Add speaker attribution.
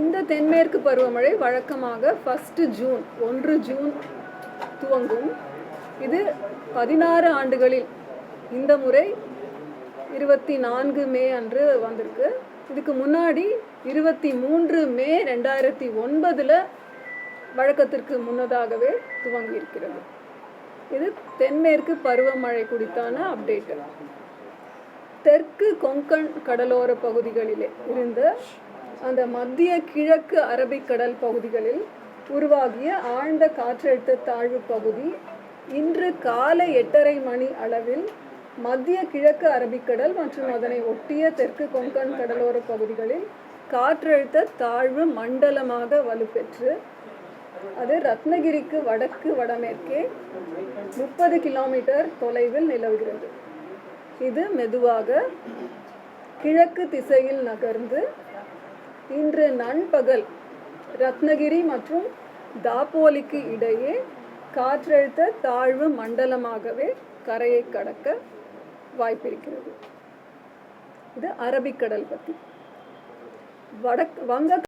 Speaker 1: இந்த தென்மேற்கு பருவமழை வழக்கமாக ஃபஸ்ட்டு ஜூன் ஒன்று ஜூன் துவங்கும். இது பதினாறு ஆண்டுகளில் இந்த முறை இருபத்தி நான்கு மே அன்று வந்திருக்கு. இதுக்கு முன்னாடி இருபத்தி மூன்று மே ரெண்டாயிரத்தி ஒன்பதில் வழக்கத்திற்கு முன்னதாகவே துவங்கி இருக்கிறது இது தென்மேற்கு பருவமழை குறித்தான அப்டேட்டு தெற்கு கொங்கன் கடலோர பகுதிகளிலே இருந்த அந்த மத்திய கிழக்கு அரபிக்கடல் பகுதிகளில் உருவாகிய ஆழ்ந்த காற்றழுத்த தாழ்வு பகுதி இன்று காலை எட்டரை மணி அளவில் மத்திய கிழக்கு அரபிக்கடல் மற்றும் அதனை ஒட்டிய தெற்கு கொங்கன் கடலோர பகுதிகளில் காற்றழுத்த தாழ்வு மண்டலமாக வலுப்பெற்று அது ரத்னகிரிக்கு வடக்கு வடமேற்கே முப்பது கிலோமீட்டர் தொலைவில் நிலவுகிறது. இது மெதுவாக கிழக்கு திசையில் நகர்ந்து இன்று நண்பகல் ரத்னகிரி மற்றும் தாப்போலிக்கு இடையே காற்றழுத்த தாழ்வு மண்டலமாகவே கரையை கடக்க வாய்ப்பிருக்கிறது. இது அரபிக்கடல் பற்றி வடக் வங்க